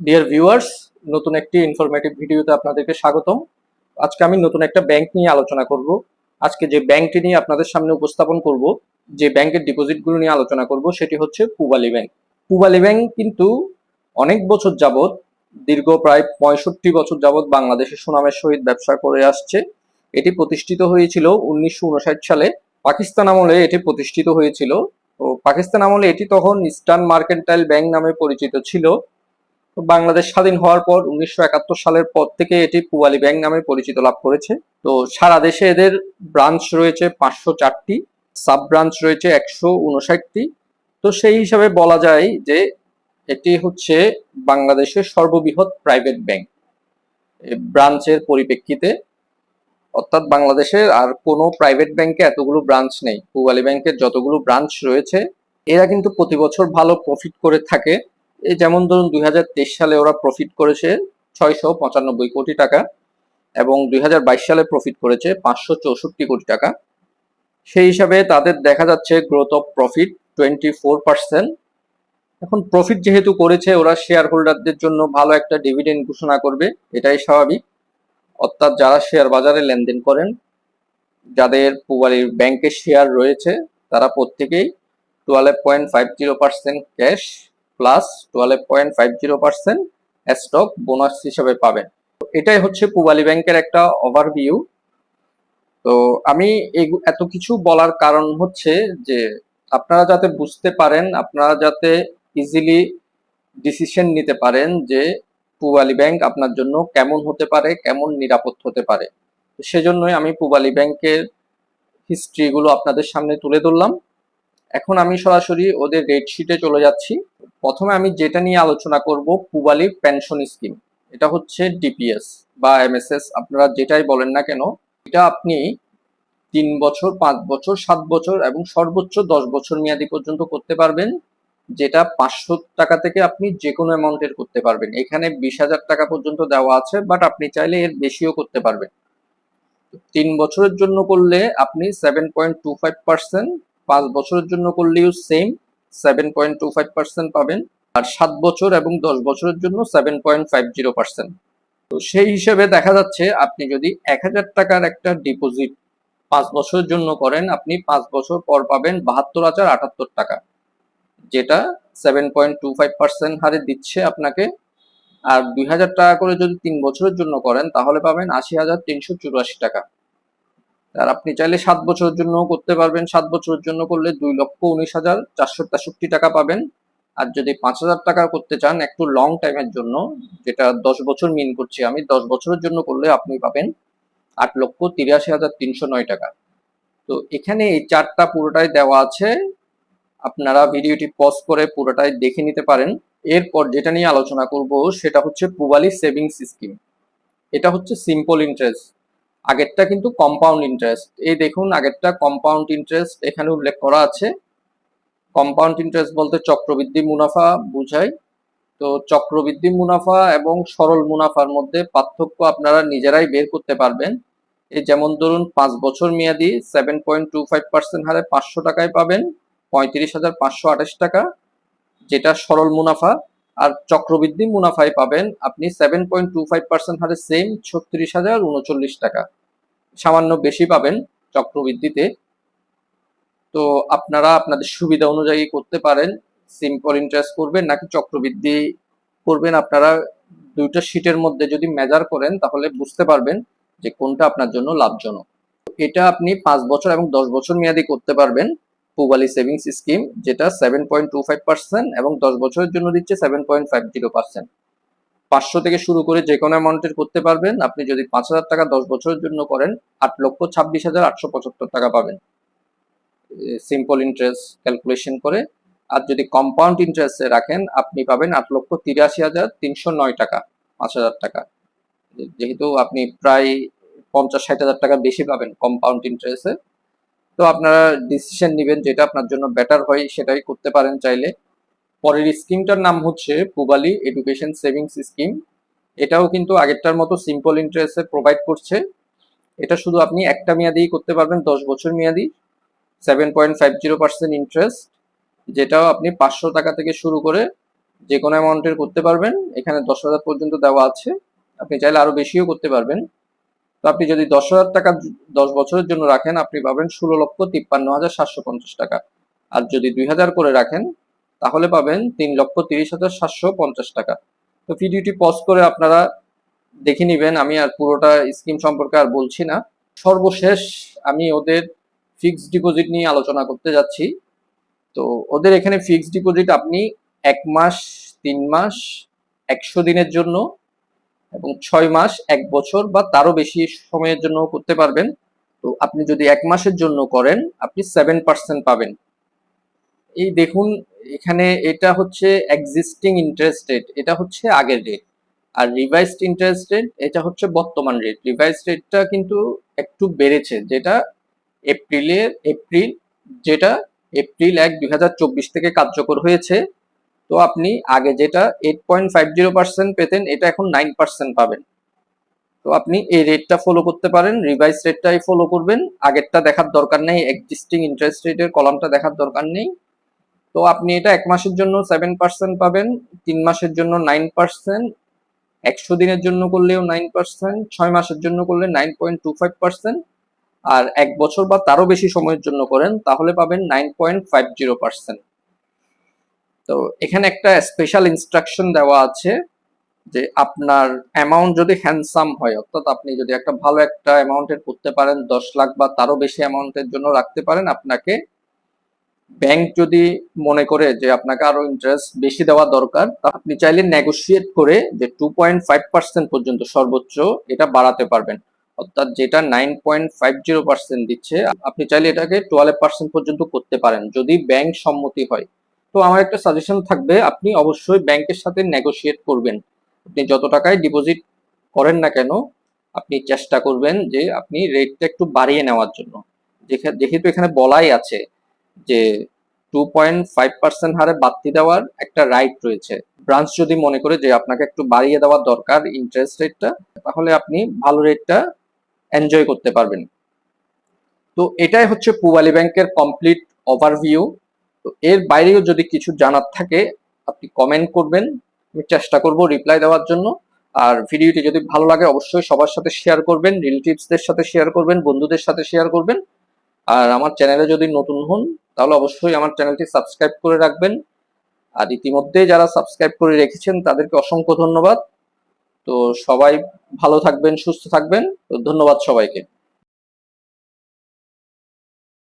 Dear viewers নতুন একটি informative ভিডিওতে আপনাদেরকে স্বাগতম। আজকে আমি নতুন একটা ব্যাংক নিয়ে আলোচনা করব। আজকে যে ব্যাংকটি নিয়ে আপনাদের সামনে উপস্থাপন করব, যে ব্যাংকের ডিপোজিটগুলো নিয়ে আলোচনা করব, সেটি হচ্ছে পুবালি ব্যাংক পুবালি ব্যাংক কিন্তু অনেক বছর যাবৎ, দীর্ঘ প্রায় পঁয়ষট্টি বছর যাবৎ বাংলাদেশের সুনামের সহিত ব্যবসা করে আসছে। এটি প্রতিষ্ঠিত হয়েছিল উনিশশো উনষাট সালে। পাকিস্তান আমলে এটি প্রতিষ্ঠিত হয়েছিল। তো পাকিস্তান আমলে এটি তখন ইস্টার্ন মার্কেন্টাইল ব্যাংক নামে পরিচিত ছিল। বাংলাদেশ স্বাধীন হওয়ার পর উনিশশো একাত্তর সালের পর থেকে এটি পুয়ালি ব্যাংক নামে পরিচিত লাভ করেছে। তো সারা দেশে এদের ব্রাঞ্চ রয়েছে পাঁচশো চারটি সাব ব্রাঞ্চ রয়েছে একশো উনষাটটি। তো সেই হিসাবে বলা যায় যে এটি হচ্ছে বাংলাদেশের সর্ববৃহৎ প্রাইভেট ব্যাংক ব্রাঞ্চের পরিপ্রেক্ষিতে অর্থাৎ বাংলাদেশের আর কোনো প্রাইভেট ব্যাংকে এতগুলো ব্রাঞ্চ নেই। পুবালি ব্যাংকের যতগুলো ব্রাঞ্চ রয়েছে, এরা কিন্তু প্রতি বছর ভালো প্রফিট করে থাকে। যেমন ধরুন দুই হাজার তেইশ সালে ওরা প্রফিট করেছে ছয়শো পঁচানব্বই কোটি টাকা এবং দুই হাজার বাইশ সালে প্রফিট করেছে পাঁচশো চৌষট্টি কোটি টাকা। সেই হিসাবে তাদের দেখা যাচ্ছে growth of profit twenty four percent এখন প্রফিট যেহেতু করেছে, ওরা শেয়ার হোল্ডারদের জন্য ভালো একটা ডিভিডেন্ড ঘোষণা করবে, এটাই স্বাভাবিক। অর্থাৎ যারা শেয়ার বাজারে লেনদেন করেন, যাদের পুবালির ব্যাংকে শেয়ার রয়েছে, তারা প্রত্যেকেই twelve point five zero percent cash plus twelve point five zero percent stock bonus হিসেবে পাবেন। এটাই হচ্ছে পুবালি ব্যাংকের একটা ওভারভিউ তো আমি এত কিছু বলার কারণ হচ্ছে যে আপনারা যাতে বুঝতে পারেন, আপনারা যাতে ইজিলি ডিসিশন নিতে পারেন যে পুবালি ব্যাংক আপনার জন্য কেমন হতে পারে, কেমন নিরাপদ হতে পারে। সেজন্যই আমি পুবালি ব্যাংকের হিস্ট্রিগুলো আপনাদের সামনে তুলে ধরলাম। এখন আমি সরাসরি ওদের রেট শিটে চলে যাচ্ছি। প্রথমে আমি যেটা নিয়ে আলোচনা করব পুবালি পেনশন স্কিম এটা হচ্ছে ডিপিএস বা এমএসএস আপনারা যেটাই বলেন না কেন, এটা আপনি তিন বছর, পাঁচ বছর, সাত বছর এবং সর্বোচ্চ দশ বছর মেয়াদি পর্যন্ত করতে পারবেন, যেটা পাঁচশো টাকা থেকে আপনি যে কোনো অ্যামাউন্টের করতে পারবেন। এখানে বিশ হাজার টাকা পর্যন্ত দেওয়া আছে বাট আপনি চাইলে এর বেশিও করতে পারবেন। তিন বছরের জন্য করলে আপনি seven point two five percent পাঁচ বছরের জন্য করলেও same seven point two five percent পাবেন। আর সাত বছর এবং দশ বছরের জন্য seven point five zero percent তো সেই হিসেবে দেখা যাচ্ছে আপনি যদি এক হাজার টাকার একটা ডিপোজিট পাঁচ বছরের জন্য করেন, আপনি পাঁচ বছর পর পাবেন বাহাত্তর হাজার আটাত্তর টাকা। যেটা seven point two five percent হারে দিচ্ছে আপনাকে। আর দুই হাজার টাকা করে যদি তিন বছরের জন্য করেন, তাহলে পাবেন আশি হাজার তিনশো চুরাশি টাকা। আর আপনি চাইলে সাত বছরের জন্য করতে পারবেন। সাত বছরের জন্য করলে দুই লক্ষ উনিশ হাজার চারশো তেষট্টি টাকা পাবেন। আর যদি পাঁচ হাজার টাকা করতে চান একটু লং টাইমের জন্য, যেটা দশ বছর মিন করছি আমি, দশ বছরের জন্য করলে আপনি পাবেন আট লক্ষ তিরাশি হাজার তিনশো নয় টাকা। তো এখানে এই চারটা পুরোটাই দেওয়া আছে। আপনারা ভিডিওটি পজ করে পুরোটাই দেখে নিতে পারেন। এরপর যেটা নিয়ে আলোচনা করব, সেটা হচ্ছে পুবালি সেভিংস স্কিম এটা হচ্ছে সিম্পল ইন্টারেস্ট আগেরটা কিন্তু কম্পাউন্ড ইন্টারেস্ট এই দেখুন, আগেরটা কম্পাউন্ড ইন্টারেস্ট এখানে উল্লেখ করা আছে। কম্পাউন্ড ইন্টারেস্ট বলতে চক্রবৃদ্ধি মুনাফা বোঝায় তো চক্রবৃদ্ধি মুনাফা এবং সরল মুনাফার মধ্যে পার্থক্য আপনারা নিজেরাই বের করতে পারবেন। এই যেমন ধরুন, পাঁচ বছর মেয়াদি seven point two five percent হারে পাঁচশো টাকায় পাবেন, পঁয়ত্রিশ হাজার পাঁচশো আঠাশ টাকা, যেটা সরল মুনাফা। আর চক্রবৃদ্ধি মুনাফায় পাবেন আপনি seven point two five percent হারে সেম ছত্রিশ হাজার উনচল্লিশ টাকা। সামান্য বেশি পাবেন চক্রবৃদ্ধিতে। তো আপনারা আপনাদের সুবিধা অনুযায়ী করতে পারেন সিম্পল ইন্টারেস্ট করবেন নাকি চক্রবৃদ্ধি করবেন আপনারা দুইটা শীটের মধ্যে যদি মেজার করেন তাহলে বুঝতে পারবেন যে কোনটা আপনার জন্য লাভজনক। এটা আপনি পাঁচ বছর এবং দশ বছর মেয়াদি করতে পারবেন। পুবালি সেভিংস স্কিম যেটা seven point two five percent এবং দশ বছরের জন্য দিচ্ছে seven point five zero percent পাঁচশো থেকে শুরু করে যে কোনো অ্যামাউন্টের করতে পারবেন। আপনি যদি পাঁচ হাজার টাকা দশ বছরের জন্য করেন, আট লক্ষ ছাব্বিশ হাজার আটশো পঁচাত্তর টাকা পাবেন। সিম্পল ইন্টারেস্ট ক্যালকুলেশন করে। আর যদি কম্পাউন্ড ইন্টারেস্টে রাখেন, আপনি পাবেন আট লক্ষ তিরাশি হাজার তিনশো নয় টাকা, পাঁচ হাজার টাকা। যেহেতু আপনি প্রায় পঞ্চাশ ষাট হাজার টাকা বেশি পাবেন কম্পাউন্ড ইন্টারেস্টে তো আপনারা ডিসিশন নেবেন যেটা আপনার জন্য বেটার হয়, সেটাই করতে পারেন চাইলে। পরের স্কিমটার নাম হচ্ছে পুবালি এডুকেশন সেভিংস স্কিম এটাও কিন্তু আগেরটার মতো সিম্পল ইন্টারেস্টে প্রোভাইড করছে। এটা শুধু আপনি একটা মেয়াদি করতে পারবেন, দশ বছর মেয়াদি। Seven point five zero percent interest যেটাও আপনি পাঁচশো টাকা থেকে শুরু করে যে কোনো অ্যামাউন্টের করতে পারবেন। এখানে দশ হাজার পর্যন্ত দেওয়া আছে। আপনি চাইলে আরও বেশিও করতে পারবেন। তো আপনি যদি দশ হাজার টাকা দশ বছরের জন্য রাখেন, আপনি পাবেন ষোলো লক্ষ তিপ্পান্ন হাজার সাতশো পঞ্চাশ টাকা। আর যদি দুই হাজার করে রাখেন, তাহলে পাবেন তিন লক্ষ তিরিশ হাজার সাতশো পঞ্চাশ টাকা। তো ভিডিওটি পজ করে আপনারা দেখে নিবেন। আমি আর পুরোটা স্কিম সম্পর্কে আর বলছি না। সর্বশেষ আমি ওদের ফিক্সড ডিপোজিট নিয়ে আলোচনা করতে যাচ্ছি। তো ওদের এখানে ফিক্সড ডিপোজিট আপনি এক মাস, তিন মাস, একশো দিনের জন্য এবং ছয় মাস, এক বছর বা তারও বেশি সময়ের জন্য করতে পারবেন। তো আপনি যদি এক মাসের জন্য করেন, আপনি সেভেন পার্সেন্ট পাবেন। এই দেখুন, এখানে এটা হচ্ছে এক্সিস্টিং ইন্টারেস্ট রেট এটা হচ্ছে আগের রেট আর রিভাইসড ইন্টারেস্ট রেট এটা হচ্ছে বর্তমান রেট রিভাইস রেটটা কিন্তু একটু বেড়েছে, যেটা এপ্রিলের, এপ্রিল, যেটা এপ্রিল এক দুই থেকে কার্যকর হয়েছে। তো আপনি আগে যেটা eight point five zero percent পেতেন, এটা এখন নাইন পার্সেন্ট পাবেন। তো আপনি এই রেটটা ফলো করতে পারেন রিভাইস রেটটাই ফলো করবেন। আগেরটা দেখার দরকার নেই এক্সিস্টিং ইন্টারেস্ট রেটের কলামটা দেখার দরকার নেই। তো আপনি এটা এক মাসের জন্য সেভেন পার্সেন্ট পাবেন, তিন মাসের জন্য নাইন পার্সেন্ট একশো দিনের জন্য করলেও নাইন পার্সেন্ট ছয় মাসের জন্য করলে nine point two five percent আর এক বছর বা তারও বেশি সময়ের জন্য করেন, তাহলে পাবেন nine point five zero percent তো এখানে একটা স্পেশাল ইনস্ট্রাকশন দেওয়া আছে যে আপনার অ্যামাউন্ট যদি হ্যান্ডসাম হয়, অর্থাৎ আপনি যদি একটা ভালো একটা অ্যামাউন্টের করতে পারেন, দশ লাখ বা তারও বেশি অ্যামাউন্টের জন্য রাখতে পারেন, আপনাকে ব্যাংক যদি মনে করে যে আপনাকে আরও ইন্টারেস্ট বেশি দেওয়া দরকার আপনি চাইলে নেগোসিয়েট করে যে টু পয়েন্ট ফাইভ পার্সেন্ট পর্যন্ত সর্বোচ্চ এটা বাড়াতে পারবেন। অর্থাৎ যেটা nine point five zero percent দিচ্ছে, আপনি চাইলে এটাকে টুয়েলভ পার্সেন্ট পর্যন্ত করতে পারেন, যদি ব্যাংক সম্মতি হয়। তো আমার একটা সাজেশন থাকবে, আপনি অবশ্যই ব্যাংকের সাথে নেগোসিয়েট করবেন। আপনি যত টাকায় ডিপোজিট করেন না কেন, আপনি চেষ্টা করবেন যে আপনি রেটটা একটু বাড়িয়ে নেওয়ার জন্য। যেহেতু এখানে বলাই আছে যে টু পয়েন্ট ফাইভ পার্সেন্ট হারে বাড়তি দেওয়ার একটা রাইট রয়েছে। ব্রাঞ্চ যদি মনে করে যে আপনাকে একটু বাড়িয়ে দেওয়ার দরকার ইন্টারেস্ট রেটটা তাহলে আপনি ভালো রেটটা এনজয় করতে পারবেন। তো এটাই হচ্ছে পুবালি ব্যাংকের কমপ্লিট ওভারভিউ তো এর বাইরেও যদি কিছু জানার থাকে, আপনি কমেন্ট করবেন। আমি চেষ্টা করব রিপ্লাই দেওয়ার জন্য। আর ভিডিওটি যদি ভালো লাগে, অবশ্যই সবার সাথে শেয়ার করবেন রিলেটিভসদের সাথে শেয়ার করবেন, বন্ধুদের সাথে শেয়ার করবেন। আর আমার চ্যানেলে যদি নতুন হন, তাহলে অবশ্যই আমার চ্যানেলটি সাবস্ক্রাইব করে রাখবেন। আর ইতিমধ্যে যারা সাবস্ক্রাইব করে রেখেছেন, তাদেরকে অসংখ্য ধন্যবাদ। তো সবাই ভালো থাকবেন, সুস্থ থাকবেন। তো ধন্যবাদ সবাইকে।